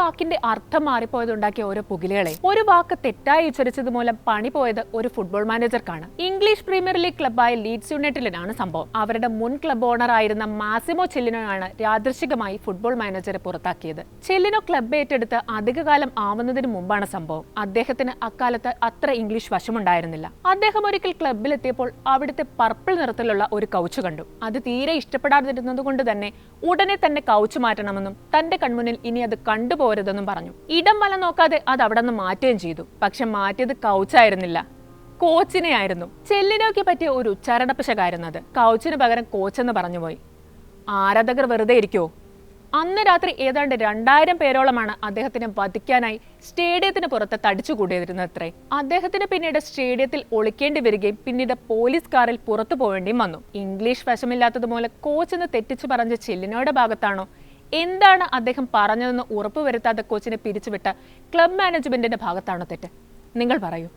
വാക്കിന്റെ അർത്ഥം മാറിപ്പോയതുണ്ടാക്കിയ ഓരോ പുകിലുകളെ. ഒരു വാക്ക് തെറ്റായി ഉച്ചരിച്ചത് മൂലം പണി പോയത് ഒരു ഫുട്ബോൾ മാനേജർക്കാണ് ഇംഗ്ലീഷ് പ്രീമിയർ ലീഗ് ക്ലബായ ലീഡ്സ് യുണൈറ്റഡിലാണ് സംഭവം. അവരുടെ മുൻ ക്ലബ് ഓണർ ആയിരുന്ന മാസിമോ ചെല്ലിനോയാണ് യാദൃശികമായി ഫുട്ബോൾ മാനേജറെ പുറത്താക്കിയത്. ചെല്ലിനോ ക്ലബ് ഏറ്റെടുത്ത് അധികകാലം ആവുന്നതിന് മുമ്പാണ് സംഭവം. അദ്ദേഹത്തിന് അക്കാലത്ത് അത്ര ഇംഗ്ലീഷ് വശമുണ്ടായിരുന്നില്ല. അദ്ദേഹം ഒരിക്കൽ ക്ലബിലെത്തിയപ്പോൾ അവിടുത്തെ പർപ്പിൾ നിറത്തിലുള്ള ഒരു കൗച്ച് കണ്ടു. അത് തീരെ ഇഷ്ടപ്പെടാതിരുന്നത് കൊണ്ട് തന്നെ ഉടനെ തന്നെ കൗച്ച് മാറ്റണമെന്നും തന്റെ കൺമുന്നിൽ ഇനി അത് കണ്ടുപോരുതെന്നും പറഞ്ഞു. ഇടം വല നോക്കാതെ അത് അവിടെ നിന്ന് മാറ്റുകയും ചെയ്തു. പക്ഷെ മാറ്റിയത് കൗച്ചായിരുന്നില്ല. കോച്ചിനെ ആയിരുന്നു ചെല്ലിനോക്ക് പറ്റിയ ഒരു ഉച്ചാരണ പിശകായിരുന്നു അത് കൗച്ചിന് പകരം കോച്ചെന്ന് പറഞ്ഞുപോയി. ആരാധകർ വെറുതെ ഇരിക്കുമോ അന്ന് രാത്രി ഏതാണ്ട് രണ്ടായിരം പേരോളമാണ് അദ്ദേഹത്തിനെ വധിക്കാനായി സ്റ്റേഡിയത്തിന് പുറത്ത് തടിച്ചുകൂടിയിരുന്നത്രേ അദ്ദേഹത്തിന് പിന്നീട് സ്റ്റേഡിയത്തിൽ ഒളിക്കേണ്ടി വരികയും പിന്നീട് പോലീസ് കാറിൽ പുറത്തു പോവേണ്ടിയും വന്നു. ഇംഗ്ലീഷ് വശമില്ലാത്തതുപോലെ കോച്ചെന്ന് തെറ്റിച്ചു പറഞ്ഞ ചെല്ലിനോയുടെ ഭാഗത്താണോ എന്താണ് അദ്ദേഹം പറഞ്ഞതെന്ന് ഉറപ്പുവരുത്താതെ കോച്ചിനെ പിരിച്ചുവിട്ട ക്ലബ് മാനേജ്മെന്റിന്റെ ഭാഗത്താണോ തെറ്റ്. നിങ്ങൾ പറയൂ.